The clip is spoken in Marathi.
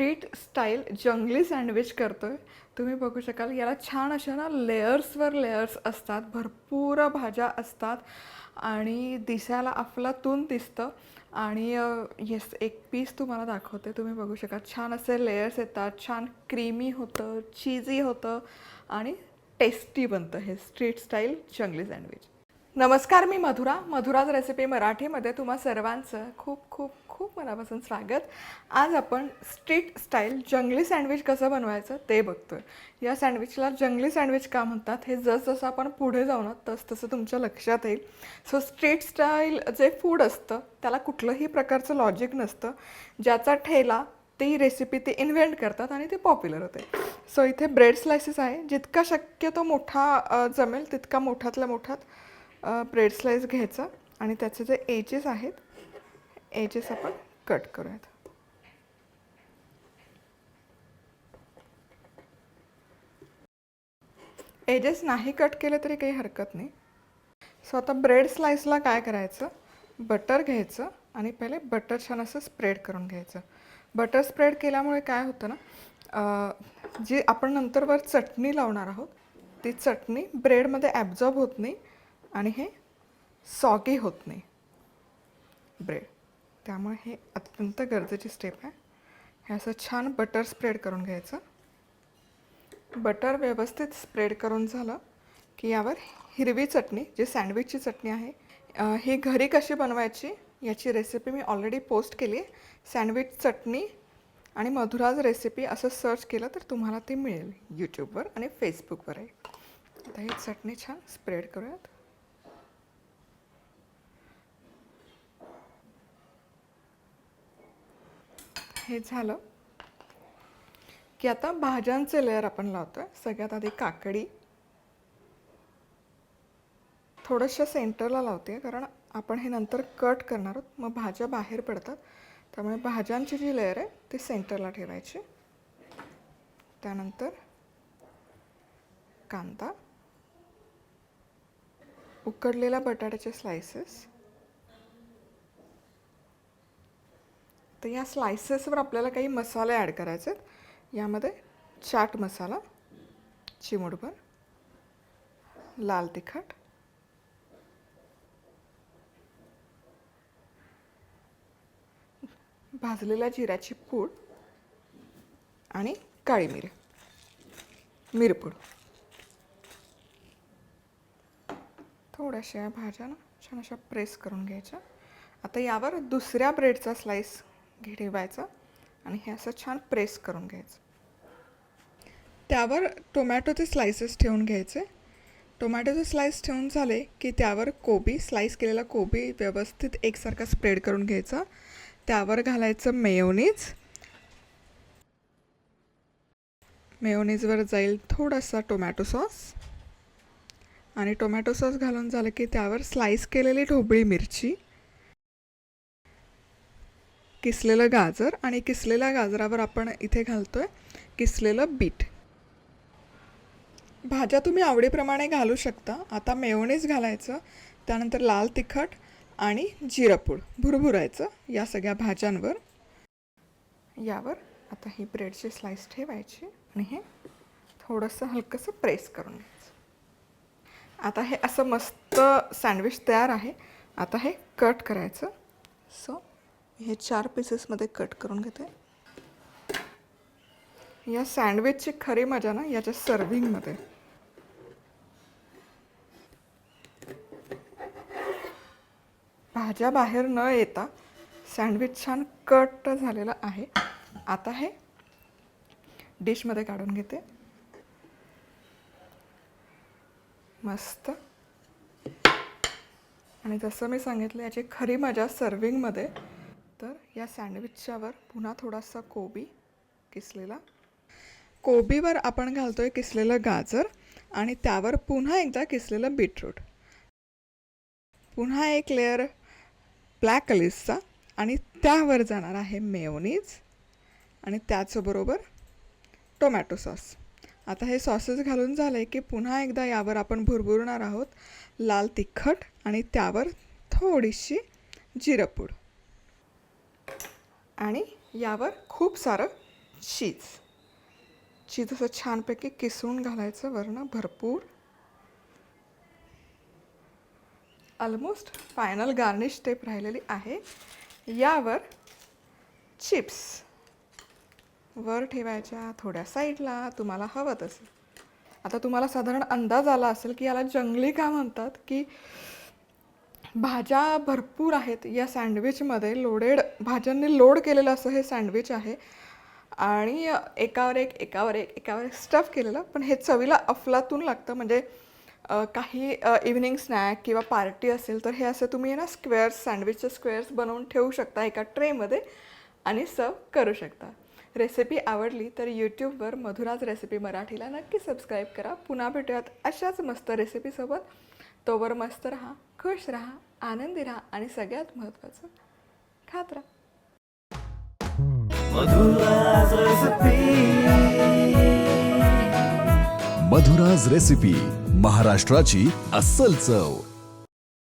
स्ट्रीट स्टाईल जंगली सँडविच करतो आहे तुम्ही बघू शकाल याला छान अशा ना लेयर्सवर लेयर्स असतात भरपूर भाज्या असतात आणि दिसायला अफलातून दिसतं. आणि येस एक पीस तुम्हाला दाखवते. तुम्ही बघू शकाल छान असे लेयर्स येतात छान क्रीमी होतं चीजी होतं आणि टेस्टी बनतं हे स्ट्रीट स्टाईल जंगली सँडविच नमस्कार मी मधुरा. मधुराज रेसिपी मराठीमध्ये तुम्हा सर्वांचं खूप खूप खूप मनापासून स्वागत. आज आपण स्ट्रीट स्टाईल जंगली सँडविच कसं बनवायचं ते बघतो आहे या सँडविचला जंगली सँडविच का म्हणतात हे जसजसं आपण पुढे जाऊ ना तसतसं तुमच्या लक्षात येईल. सो स्ट्रीट स्टाईल जे फूड असतं त्याला कुठलंही प्रकारचं लॉजिक नसतं. ज्याचा ठेला ती रेसिपी ते इन्व्हेंट करतात आणि ते पॉप्युलर होते. सो इथे ब्रेड स्लायसेस आहे. जितका शक्य तो मोठा जमेल तितका मोठातल्या मोठात ब्रेड स्लाईस घ्यायचा आणि त्याचे जे एजेस आहेत एजेस आपण कट करूयात. एजेस नाही कट केले तरी काही हरकत नाही. सो आता ब्रेड स्लाईसला काय करायचं? बटर घ्यायचं आणि पहिले बटर छान असं स्प्रेड करून घ्यायचं. बटर स्प्रेड केल्यामुळे काय होतं ना जी आपण नंतर वर चटणी लावणार आहोत ती चटणी ब्रेडमध्ये ॲब्झॉर्ब होत नाही. आणि हे सॉगी होत नाही. ब्रेड त्यामुळे हे अत्यंत गरजेची स्टेप आहे. हे असं छान बटर स्प्रेड करून घ्यायचं. बटर व्यवस्थित स्प्रेड करून झालं की यावर हिरवी चटणी जी सँडविचची चटणी आहे ही घरी कशी बनवायची याची रेसिपी मी ऑलरेडी पोस्ट केली आहे. सँडविच चटणी आणि मधुराज रेसिपी असं सर्च केलं तर तुम्हाला ती मिळेल यूट्यूबवर आणि फेसबुकवर आहे आता ही चटणी छान स्प्रेड करूयात. हे झालं की आता भाज्यांचे लेअर आपण लावतोय. सगळ्यात आधी काकडी. थोडंसं सेंटरला लावते कारण आपण हे नंतर कट करणार आहोत. मग भाज्या बाहेर पडतात. त्यामुळे भाज्यांची जी लेअर आहे ती सेंटरला ठेवायची. त्यानंतर कांदा. उकडलेल्या बटाट्याचे स्लायसेस तर या स्लायसेसवर आपल्याला काही मसाले ॲड करायचे आहेत यामध्ये चाट मसाला चिमूटभर लाल तिखट भाजलेल्या जिऱ्याची पूड आणि काळी मिरी मिरपूड थोड्याशा या भाज्या ना छान अशा प्रेस करून घ्यायच्या. आता यावर दुसऱ्या ब्रेडचा स्लाईस घे आणि हे असं छान प्रेस करून घ्यायचं. त्यावर टोमॅटोचे स्लायसेस ठेवून घ्यायचे. टोमॅटोचे स्लाइस ठेवून झाले की त्यावर कोबी स्लाइस केलेला कोबी व्यवस्थित एकसारखा स्प्रेड करून घ्यायचा. त्यावर घालायचं मेयोनीज. मेयोनीजवर जाईल थोडासा टोमॅटो सॉस. आणि टोमॅटो सॉस घालून झालं की त्यावर स्लाइस केलेली ढोबळी मिरची. किसलेलं गाजर आणि किसलेल्या गाजरावर आपण इथे घालतोय किसलेलं बीट. भाज्या तुम्ही आवडीप्रमाणे घालू शकता. आता मेवणीच घालायचं त्यानंतर लाल तिखट आणि जिरापूड भुरभुरायचं या सगळ्या भाज्यांवर. यावर आता ही ब्रेडची स्लाइस ठेवायची आणि हे थोडंसं हलकंसं प्रेस करून घ्यायचं. आता हे असं मस्त सँडविच तयार आहे. आता हे कट करायचं. सो हे चार पीसेसमध्ये कट करून घेते. या सँडविचची खरी मजा ना याच्या सर्विंगमध्ये भाज्या बाहेर न येता सँडविच छान कट झालेलं आहे. आता हे डिशमध्ये काढून घेते. मस्त. आणि जसं मी सांगितलं याची खरी मजा सर्विंगमध्ये तर या सँडविचच्यावर पुन्हा थोडासा कोबी किसलेला. कोबीवर आपण घालतो आहे किसलेलं गाजर आणि त्यावर पुन्हा एकदा किसलेलं बीटरूट. पुन्हा एक लेअर ब्लॅक अलिसचा आणि त्यावर जाणार आहे मेयोनीज आणि त्याचबरोबर टोमॅटो सॉस आता हे सॉसेस घालून झालं आहे की पुन्हा एकदा यावर आपण भुरभुरणार आहोत लाल तिखट आणि त्यावर थोडीशी जिरपूड आणि यावर खूप सारं चीज. चीज असं छानपैकी किसून घालायचं वरणं भरपूर. ऑलमोस्ट फायनल गार्निश स्टेप राहिलेली आहे. यावर चिप्स वर ठेवायच्या थोड्या साईडला तुम्हाला हवं तसं. आता तुम्हाला साधारण अंदाज आला असेल की याला जंगली का म्हणतात की भाज्या भरपूर आहेत. या सँडविचमध्ये लोडेड भाज्यांनी लोड केलेलं असं हे सँडविच आहे. आणि एकावर एक एकावर एक एकावर एक स्टफ केलेलं. पण हे चवीला अफलातून लागतं. म्हणजे काही इव्हिनिंग स्नॅक किंवा पार्टी असेल तर हे असं तुम्ही ना स्क्वेअर्स सँडविचचे स्क्वेअर्स बनवून ठेवू शकता एका ट्रेमध्ये आणि सर्व करू शकता. रेसिपी आवडली तर यूट्यूबवर मधुराज रेसिपी मराठीला नक्की सबस्क्राईब करा. पुन्हा भेटूयात अशाच मस्त रेसिपीसोबत तोवर मस्त राहा खुश राहा आनंदी राहा आणि सगळ्यात महत्त्वाचं खात राहा. मधुराज रेसिपी महाराष्ट्राची अस्सल चव.